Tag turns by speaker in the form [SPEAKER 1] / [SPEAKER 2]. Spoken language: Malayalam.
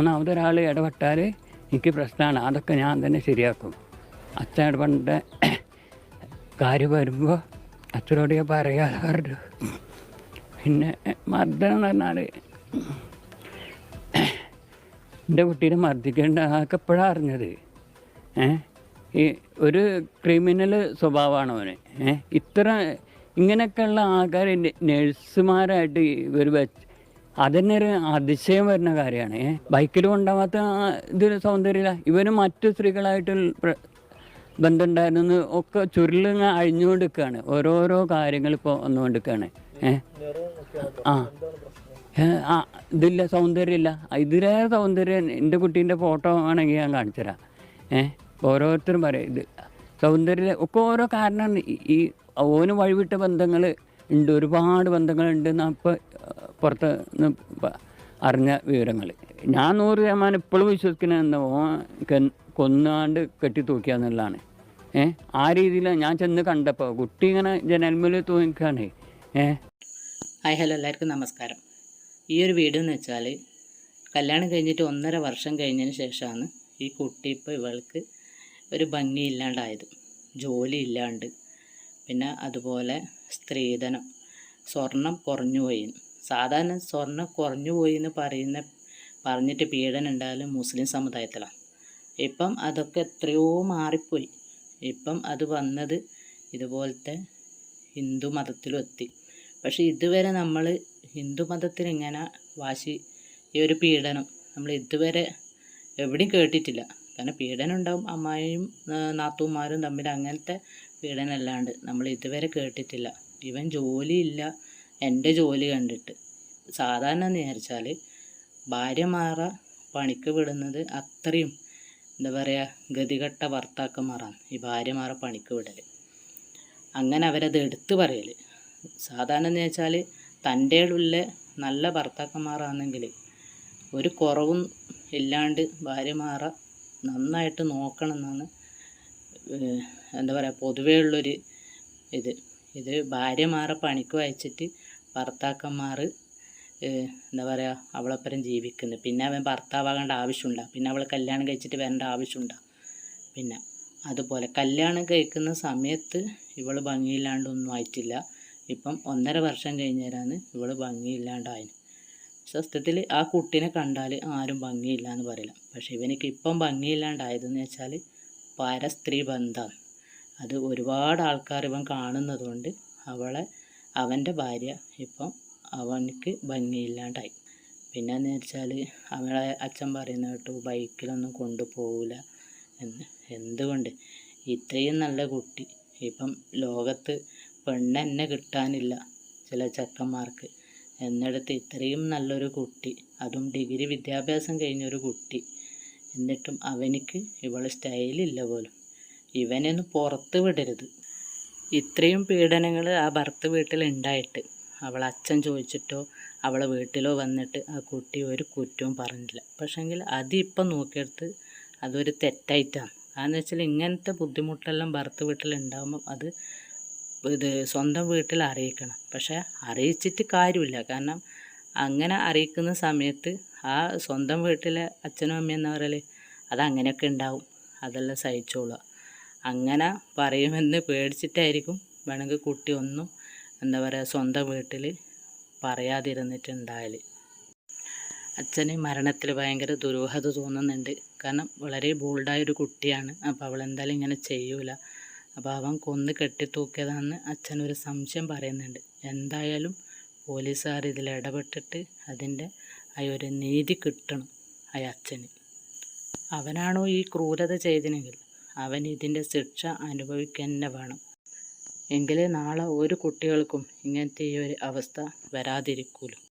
[SPEAKER 1] ഒന്നാമത് ഒരാൾ ഇടപെട്ടാൽ എനിക്ക് പ്രശ്നമാണ്. അതൊക്കെ ഞാൻ തന്നെ ശരിയാക്കും. അച്ഛൻ ഇടപെടേണ്ട കാര്യം വരുമ്പോൾ അച്ഛനോട് ഞാൻ പറയാതെ പറഞ്ഞു. പിന്നെ മർദ്ദനം എന്ന് പറഞ്ഞാൽ എന്റെ കുട്ടീനെ മർദ്ദിക്കേണ്ട ആൾക്ക് എപ്പോഴാണ് അറിഞ്ഞത്? ഈ ഒരു ക്രിമിനൽ സ്വഭാവമാണ് അവന്. ഇത്ര ഇങ്ങനെയൊക്കെയുള്ള ആൾക്കാർ നഴ്സുമാരായിട്ട് ഇവർ വെച്ച് അതന്നെ ഒരു അതിശയം വരുന്ന കാര്യമാണ്. ബൈക്കിൽ കൊണ്ടാവാത്ത ഇതൊരു സൗന്ദര്യമില്ല. ഇവന് മറ്റു സ്ത്രീകളായിട്ട് ബന്ധമുണ്ടായിരുന്നു ഒക്കെ ചുരുളിങ്ങ അഴിഞ്ഞുകൊണ്ടിരിക്കുകയാണ്. ഓരോരോ കാര്യങ്ങൾ ഇപ്പോൾ വന്നുകൊണ്ടിരിക്കുകയാണ്. ഏഹ് ആ. ആ ഇതില്ല സൗന്ദര്യമില്ല. ഇതിലേറെ സൗന്ദര്യം എന്റെ കുട്ടീന്റെ ഫോട്ടോ ആണെങ്കിൽ ഞാൻ കാണിച്ചു തരാം. ഏ? ഓരോരുത്തരും പറയും ഇത് സൗന്ദര്യം ഒക്കെ ഓരോ കാരണമാണ്. ഈ- ഓന് വഴിവിട്ട ബന്ധങ്ങൾ ഉണ്ട്. ഒരുപാട് ബന്ധങ്ങളുണ്ട്. എന്നാ പുറത്ത് നിന്ന് അറിഞ്ഞ വിവരങ്ങൾ. ഞാൻ നൂറ് ശതമാനം ഇപ്പോഴും വിശ്വസിക്കുന്നത് എന്താ കൊന്നാണ്ട് കെട്ടി തൂക്കിയാന്നുള്ളതാണ് ഏ? ആ രീതിയിൽ ഞാൻ ചെന്ന് കണ്ടപ്പോൾ കുട്ടി ഇങ്ങനെ ജനൽമേൽ തൂങ്ങിക്കാണ് ഏ?
[SPEAKER 2] ഹായ് ഹലോ എല്ലാവർക്കും നമസ്കാരം. ഈ ഒരു വീഡിയോ എന്ന് വെച്ചാൽ കല്യാണം കഴിഞ്ഞിട്ട് ഒന്നര വർഷം കഴിഞ്ഞതിന് ശേഷമാണ് ഈ കുട്ടി ഇപ്പോൾ ഇവൾക്ക് ഒരു ഭംഗി ഇല്ലാണ്ടായത്. ജോലി ഇല്ലാണ്ട്. പിന്നെ അതുപോലെ സ്ത്രീധനം. സ്വർണം കുറഞ്ഞു പോയി. സാധാരണ സ്വർണം കുറഞ്ഞു പോയി എന്ന് പറയുന്ന പറഞ്ഞിട്ട് പീഡനം ഉണ്ടായാലും മുസ്ലിം സമുദായത്തിലാണ്. ഇപ്പം അതൊക്കെ എത്രയോ മാറിപ്പോയി. ഇപ്പം അത് വന്നത് ഇതുപോലത്തെ ഹിന്ദു മതത്തിലും എത്തി. പക്ഷേ ഇതുവരെ നമ്മൾ ഹിന്ദു മതത്തിൽ ഇങ്ങനെ വാശി ഈ ഒരു പീഡനം നമ്മൾ ഇതുവരെ എവിടെയും കേട്ടിട്ടില്ല. കാരണം പീഡനം ഉണ്ടാവും അമ്മായിയും നാത്തൂമാരും തമ്മിൽ അങ്ങനത്തെ പീഡനം അല്ലാണ്ട് നമ്മൾ ഇതുവരെ കേട്ടിട്ടില്ല. ഇവൻ ജോലിയില്ല എന്റെ ജോലി കണ്ടിട്ട്. സാധാരണ എന്ന് വിചാരിച്ചാൽ ഭാര്യമാറ പണിക്ക് വിടുന്നത് അത്രയും എന്താ പറയുക ഗതികെട്ട ഭർത്താക്കന്മാറാണ് ഈ ഭാര്യമാറ പണിക്ക് വിടൽ അങ്ങനെ അവരത് എടുത്തു പറയൽ സാധാരണ എന്ന് വെച്ചാൽ തന്റെ ഉള്ള നല്ല ഭർത്താക്കന്മാരാണെങ്കിൽ ഒരു കുറവും ഇല്ലാണ്ട് ഭാര്യമാറ നന്നായിട്ട് നോക്കണം എന്നാണ് എന്താ പറയുക പൊതുവേ ഉള്ളൊരു ഇത്. ഇത് ഭാര്യമാരെ പണിക്ക് അയച്ചിട്ട് ഭർത്താക്കന്മാർ എന്താ പറയുക അവളൊപ്പരം ജീവിക്കുന്നത് പിന്നെ അവൻ ഭർത്താവാകേണ്ട ആവശ്യമുണ്ടോ. പിന്നെ അവൾ കല്യാണം കഴിച്ചിട്ട് വരേണ്ട ആവശ്യമുണ്ടോ. പിന്നെ അതുപോലെ കല്യാണം കഴിക്കുന്ന സമയത്ത് ഇവൾ ഭംഗിയില്ലാണ്ടൊന്നും ആയിട്ടില്ല. ഇപ്പം ഒന്നര വർഷം കഴിഞ്ഞേരാണ് ഇവൾ ഭംഗിയില്ലാണ്ടായത് സത്യത്തിൽ ആ കുട്ടീനെ കണ്ടാൽ ആരും ഭംഗിയില്ല എന്ന് പറയില്ല. പക്ഷേ ഇവനിക്ക് ഇപ്പം ഭംഗിയില്ലാണ്ടായതെന്ന് വെച്ചാൽ പരസ്ത്രീ ബന്ധമാണ് അത് ഒരുപാട് ആൾക്കാർ ഇവൻ കാണുന്നതുകൊണ്ട് അവളെ അവന്റെ ഭാര്യ ഇപ്പം അവനക്ക് ഭംഗിയില്ലാണ്ടായി. പിന്നെ എന്ന് വെച്ചാൽ അവളെ അച്ഛൻ പറയുന്ന കേട്ടു ബൈക്കിലൊന്നും കൊണ്ടുപോകില്ല എന്ന്. എന്തുകൊണ്ട്? ഇത്രയും നല്ല കുട്ടി. ഇപ്പം ലോകത്ത് പെണ്ണെന്നെ കിട്ടാനില്ല ചില ചെക്കന്മാർക്ക്. എന്നിടത്ത് ഇത്രയും നല്ലൊരു കുട്ടി അതും ഡിഗ്രി വിദ്യാഭ്യാസം കഴിഞ്ഞൊരു കുട്ടി. എന്നിട്ടും അവനിക്ക് ഇവളെ സ്റ്റൈലില്ല പോലും. ഇവനൊന്ന് പുറത്ത് വിടരുത്. ഇത്രയും പീഡനങ്ങൾ ആ ഭർത്ത് വീട്ടിൽ ഉണ്ടായിട്ട് അവൾ അച്ഛൻ ചോദിച്ചിട്ടോ അവളെ വീട്ടിലോ വന്നിട്ട് ആ കുട്ടി ഒരു കുറ്റവും പറഞ്ഞില്ല പക്ഷെങ്കിൽ അതിപ്പം നോക്കിയെടുത്ത് അതൊരു തെറ്റായിട്ടാണ്. കാരണം വെച്ചാൽ ഇങ്ങനത്തെ ബുദ്ധിമുട്ടെല്ലാം ഭർത്ത് വീട്ടിൽ ഉണ്ടാകുമ്പം അത് ഇത് സ്വന്തം വീട്ടിൽ അറിയിക്കണം. പക്ഷേ അറിയിച്ചിട്ട് കാര്യമില്ല. കാരണം അങ്ങനെ അറിയിക്കുന്ന സമയത്ത് ആ സ്വന്തം വീട്ടിലെ അച്ഛനും അമ്മയും എന്ന് പറയൽ അതങ്ങനെയൊക്കെ ഉണ്ടാവും. അതെല്ലാം സഹിച്ചോളുക. അങ്ങനെ പറയുമെന്ന് പേടിച്ചിട്ടായിരിക്കും. വേണമെങ്കിൽ കുട്ടി ഒന്നും എന്താ പറയുക സ്വന്തം വീട്ടിൽ പറയാതിരുന്നിട്ടുണ്ടായാൽ അച്ഛന് മരണത്തിൽ ഭയങ്കര ദുരൂഹത തോന്നുന്നുണ്ട്. കാരണം വളരെ ബോൾഡായൊരു കുട്ടിയാണ്. അപ്പോൾ അവൾ എന്തായാലും ഇങ്ങനെ ചെയ്യൂല. അപ്പോൾ അവൻ കൊന്ന് കെട്ടിത്തൂക്കിയതാണെന്ന് അച്ഛനൊരു സംശയം പറയുന്നുണ്ട്. എന്തായാലും പോലീസുകാർ ഇതിൽ ഇടപെട്ടിട്ട് അതിന്റെ ഒരു നീതി കിട്ടണം ആ അച്ഛന്. അവനാണോ ഈ ക്രൂരത ചെയ്തിനെങ്കിൽ? അവൻ ഇതിന്റെ ശിക്ഷ അനുഭവിക്കന്നെ വേണം. എങ്കിലേ നാളെ ഒരു കുട്ടികൾക്കും ഇങ്ങനത്തെ ഒരു അവസ്ഥ വരാതിരിക്കൂലു.